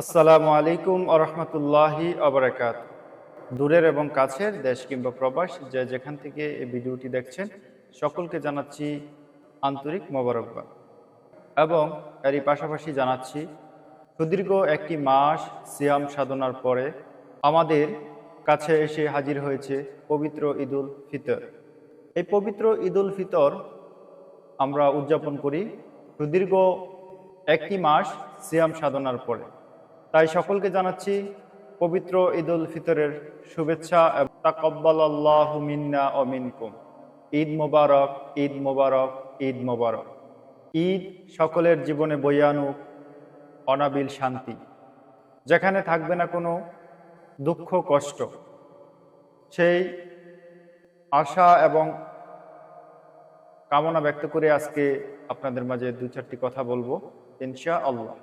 আসসালামু আলাইকুম আরহামতুল্লাহি আবরাকাত দূরের এবং কাছের দেশ কিংবা প্রবাস যে যেখান থেকে এই ভিডিওটি দেখছেন, সকলকে জানাচ্ছি আন্তরিক মোবারকবাদ। এবং এরই পাশাপাশি জানাচ্ছি, সুদীর্ঘ একটি মাস সিয়াম সাধনার পরে আমাদের কাছে এসে হাজির হয়েছে পবিত্র ঈদুল ফিতর। এই পবিত্র ঈদুল ফিতর আমরা উদযাপন করি সুদীর্ঘ একটি মাস সিয়াম সাধনার পরে। তাই সকলকে জানাচ্ছি পবিত্র ঈদ উল ফিতরের শুভেচ্ছা এবং তাকব্বাল আল্লাহ মিন্না ও মিনকুম। ঈদ মোবারক ঈদ মোবারক ঈদ মোবারক। ঈদ সকলের জীবনে বয়ে আনুক অনাবিল শান্তি। যেখানে থাকবে না কোনো দুঃখ, কষ্ট, সেই আশা এবং কামনা ব্যক্ত করে আজকে আপনাদের মাঝে দু চারটি কথা বলব ইনশা আল্লাহ